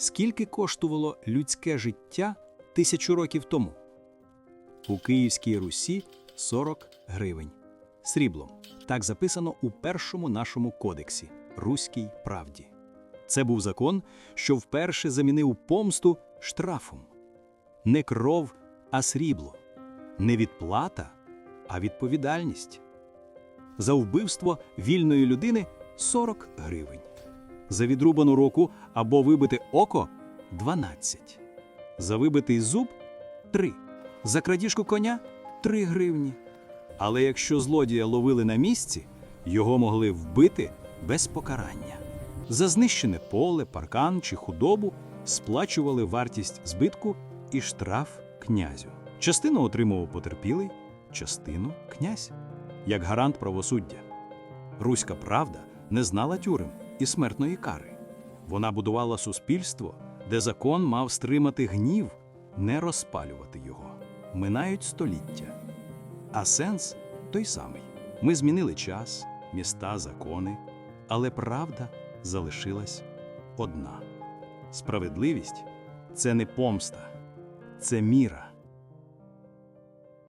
Скільки коштувало людське життя тисячу років тому? У Київській Русі 40 гривень. Сріблом. Так записано у першому нашому кодексі Руській правді. Це був закон, що вперше замінив помсту штрафом. Не кров, а срібло. Не відплата, а відповідальність. За вбивство вільної людини 40 гривень. За відрубану руку або вибите око 12. За вибитий зуб 3. За крадіжку коня 3 гривні. Але якщо злодія ловили на місці, його могли вбити без покарання. За знищене поле, паркан чи худобу сплачували вартість збитку і штраф князю. Частину отримував потерпілий, частину князь, як гарант правосуддя. Руська правда не знала тюрем і смертної кари. Вона будувала суспільство, де закон мав стримати гнів, не розпалювати його. Минають століття. А сенс той самий. Ми змінили час, міста, закони, але правда залишилась одна. Справедливість це не помста, це міра.